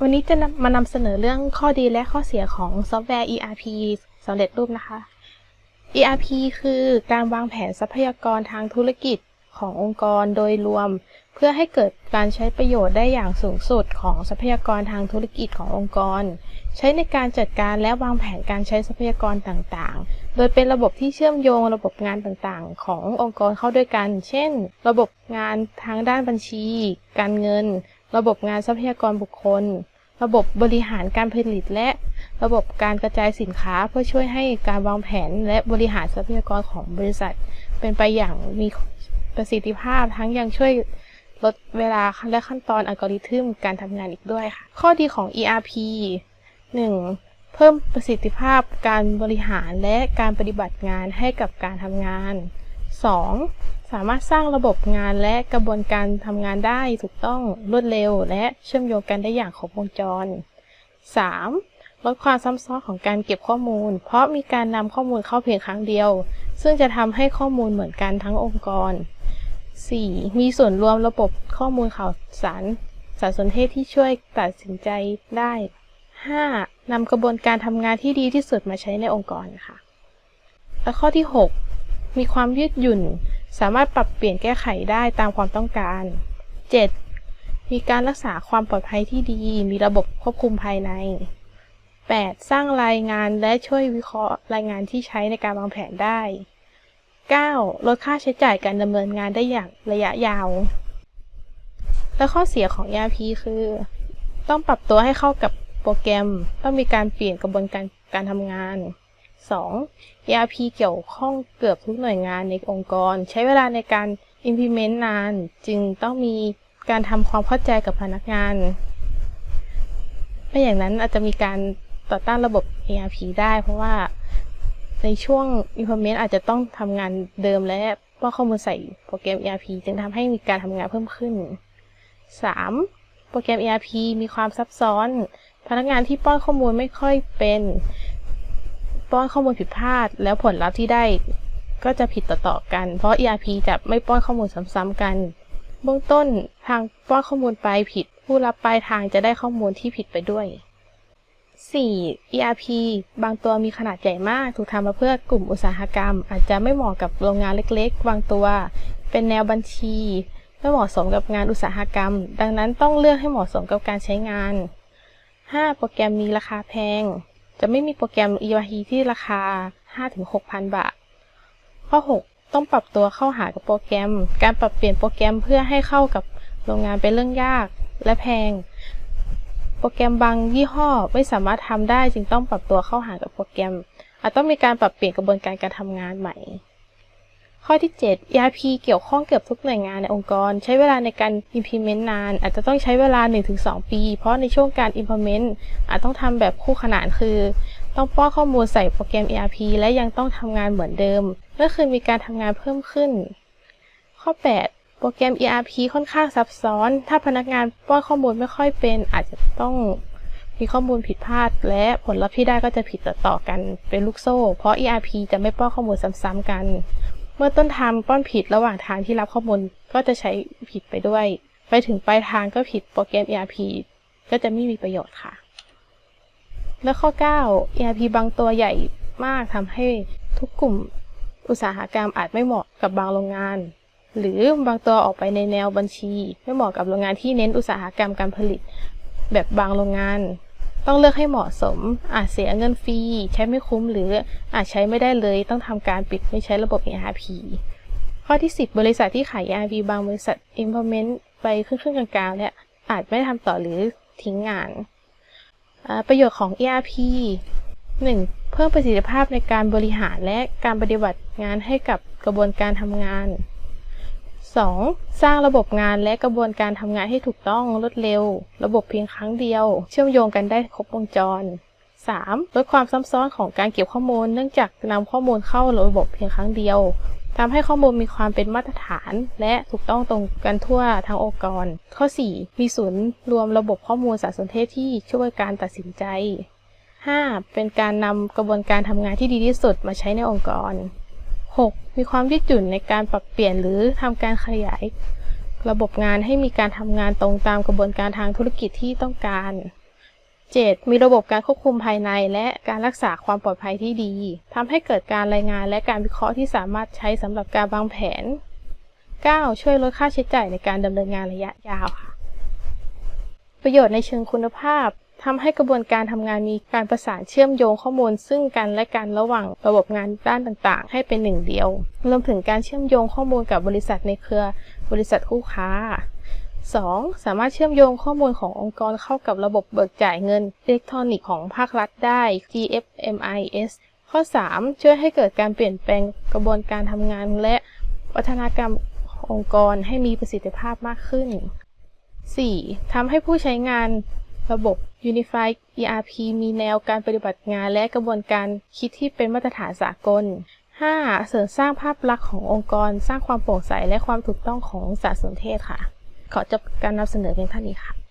วันนี้จะมานำเสนอเรื่องข้อดีและข้อเสียของซอฟต์แวร์ ERP สำเร็จรูปนะคะ ERP คือการวางแผนทรัพยากรทางธุรกิจขององค์กรโดยรวม เพื่อให้เกิดการใช้ประโยชน์ได้อย่างสูงสุดของทรัพยากรทางธุรกิจขององค์กร ใช้ในการจัดการและวางแผนการใช้ทรัพยากรต่างๆ โดยเป็นระบบที่เชื่อมโยงระบบงานต่างๆ ขององค์กรเข้าด้วยกัน เช่น ระบบงานทางด้านบัญชี การเงิน ระบบงานทรัพยากรบุคคล ระบบบริหารการผลิตและระบบการกระจายสินค้าเพื่อช่วยให้การวางแผนและบริหารทรัพยากรของบริษัท เป็นไปอย่างมีประสิทธิภาพทั้งยังช่วยลดเวลาและขั้นตอนอัลกอริทึมการทำงานอีกด้วยค่ะ ข้อดีของ ERP 1. เพิ่มประสิทธิภาพการบริหารและการปฏิบัติงานให้กับการทำงาน 2. สามารถสร้างระบบงานและกระบวนการทำงานได้ถูกต้องรวดเร็ว และเชื่อมโยงกันได้อย่างครบวงจร 3. ลดความซ้ำซ้อนของการเก็บข้อมูล เพราะมีการนำข้อมูลเข้าเพียงครั้งเดียว ซึ่งจะทำให้ข้อมูลเหมือนกันทั้งองค์กร 4. มีส่วนรวมระบบข้อมูลข่าวสารสารสนเทศที่ช่วยตัดสินใจได้ 5. นำกระบวนการทำงานที่ดีที่สุดมาใช้ในองค์กรค่ะ และข้อที่ 6 มีความยืดหยุ่น สามารถปรับเปลี่ยนแก้ไขได้ตามความต้องการ 7. มีการรักษาความปลอดภัยที่ดี มีระบบควบคุมภายใน 8. สร้างรายงานและช่วยวิเคราะห์รายงานที่ใช้ในการวางแผนได้ 9. ลดค่าใช้จ่ายการดำเนินงานได้อย่างระยะยาว และข้อเสียของ ERP คือ ต้องปรับตัวให้เข้ากับโปรแกรม ต้องมีการเปลี่ยนกระบวนการการทำงาน 2. ERP เกี่ยวข้องเกือบทุกหน่วยงานในองค์กร ใช้เวลาในการ implement นาน จึงต้องมีการทำความเข้าใจกับพนักงาน ไม่อย่างนั้นอาจจะมีการต่อต้านระบบ ERP ได้ เพราะว่าในช่วง implement อาจจะต้องทำงานเดิมและป้อนข้อมูลใส่โปรแกรม ERP จึงทำให้มีการทำงานเพิ่มขึ้น 3. โปรแกรม ERP มีความซับซ้อน พนักงานที่ป้อนข้อมูลไม่ค่อยเป็น ป้อนข้อมูลผิดพลาด แล้วผลลัพธ์ที่ได้ก็จะผิดต่อๆกัน เพราะ ERP จะไม่ป้อนข้อมูลซ้ำๆกัน เบื้องต้นทางป้อนข้อมูลไปผิด ผู้รับปลายทางจะได้ข้อมูลที่ผิดไปด้วย 4. ERP บางตัวมีขนาดใหญ่มาก ถูกทำมาเพื่อกลุ่มอุตสาหกรรม อาจจะไม่เหมาะกับโรงงานเล็กๆ บางตัว เป็นแนวบัญชี ไม่เหมาะสมกับงานอุตสาหกรรม ดังนั้นต้องเลือกให้เหมาะสมกับการใช้งาน 5. โปรแกรมมีราคาแพง จะไม่มีโปรแกรม ERP ที่ราคา 5-6,000 บาท ข้อ 6 ต้องปรับตัวเข้าหากับโปรแกรม การปรับเปลี่ยนโปรแกรมเพื่อให้เข้ากับโรงงานเป็นเรื่องยากและแพง โปรแกรมบางยี่ห้อไม่สามารถทำได้จึงต้องปรับตัวเข้าหากับโปรแกรม อาจต้องมีการปรับเปลี่ยนกระบวนการการทำงานใหม่ ข้อที่ 7 ERP เกี่ยวข้องเกือบทุกหน่วยงานในองค์กร ใช้เวลาในการ implement นาน อาจจะต้องใช้เวลา 1-2 ปี เพราะในช่วงการ implement อาจต้องทำแบบคู่ขนานคือ ต้องป้อนข้อมูลใส่โปรแกรม ERP และยังต้องทำงานเหมือนเดิมเมื่อคืนมีการทำงานเพิ่มขึ้น ข้อ 8 โปรแกรม ERP ค่อนข้างซับซ้อน ถ้าพนักงานป้อนข้อมูลไม่ค่อยเป็น อาจจะต้องมีข้อมูลผิดพลาด และผลลัพธ์ที่ได้ก็จะผิดต่อๆกันเป็นลูกโซ่ เพราะ ERP จะไม่ป้อนข้อมูลซ้ำๆกัน เมื่อต้นทางป้อนผิดระหว่างทางที่รับข้อมูลก็จะใช้ผิดไปด้วย ไปถึงปลายทางก็ผิดโปรแกรม ERP ก็จะไม่มีประโยชน์ค่ะ และข้อ 9 ERP บางตัวใหญ่มากทำให้ทุกกลุ่มอุตสาหกรรมอาจไม่เหมาะกับบางโรงงาน หรือบางตัวออกไปในแนวบัญชี ไม่เหมาะกับโรงงานที่เน้นอุตสาหกรรมการผลิต แบบบางโรงงาน ต้องเลือกให้เหมาะสม อาจเสียเงินฟรีใช้ไม่คุ้มหรืออาจใช้ไม่ได้เลย ต้องทำการปิดไม่ใช้ระบบ ERP ข้อที่ 10 บริษัทที่ขาย ERP บางบริษัท implement ไปครึ่งๆกลางๆและอาจไม่ทำต่อหรือทิ้งงาน ประโยชน์ของ ERP 1. เพิ่มประสิทธิภาพในการบริหารและการปฏิบัติงานให้กับกระบวนการทำงาน 2. สร้างระบบงานและกระบวนการทำงานให้ถูกต้องรวดเร็ว ระบบเพียงครั้งเดียว เชื่อมโยงกันได้ครบวงจร 3. ลดความซับซ้อนของการเก็บข้อมูล เนื่องจากนำข้อมูลเข้าระบบเพียงครั้งเดียวทำให้ข้อมูลมีความเป็นมาตรฐาน และถูกต้องตรงกันทั่วทั้งองค์กร ข้อ 4. มีศูนย์รวมระบบข้อมูลสารสนเทศที่ช่วยการตัดสินใจ 5. เป็นการนำกระบวนการทำงานที่ดีที่สุดมาใช้ในองค์กร 6. มีความยืดหยุ่นในการปรับเปลี่ยนหรือทำการขยาย ระบบงานให้มีการทำงานตรงตามกระบวนการทางธุรกิจที่ต้องการ 7. มีระบบการควบคุมภายในและการรักษาความปลอดภัยที่ดีทำให้เกิดการรายงานและการวิเคราะห์ที่สามารถใช้สำหรับการวางแผน 9. ช่วยลดค่าใช้จ่ายในการดำเนินงานระยะยาวค่ะ ประโยชน์ในเชิงคุณภาพ ทำให้กระบวนการทำงานมีการประสานเชื่อมโยงข้อมูล ซึ่งกันและกันระหว่างระบบงานด้านต่างๆ ให้เป็นหนึ่งเดียว รวมถึงการเชื่อมโยงข้อมูลกับบริษัทในเครือบริษัทคู่ค้า 2. สามารถเชื่อมโยงข้อมูลขององค์กรเข้ากับระบบเบิกจ่ายเงินอิเล็กทรอนิกส์ของภาครัฐได้ GFMIS ข้อ 3. ช่วยให้เกิดการเปลี่ยนแปลงกระบวนการทำงานและวัฒนกรรมองค์กรให้มีประสิทธิภาพมากขึ้น 4. ทำให้ผู้ใช้งานระบบ Unified ERP มีแนวการปฏิบัติงานและกระบวนการคิดที่เป็นมาตรฐานสากล 5. เสริมสร้างภาพลักษณ์ขององค์กร สร้างความโปร่งใสและความถูกต้องของสารสนเทศค่ะ ขอจบการนำเสนอเพียงเท่านี้ค่ะ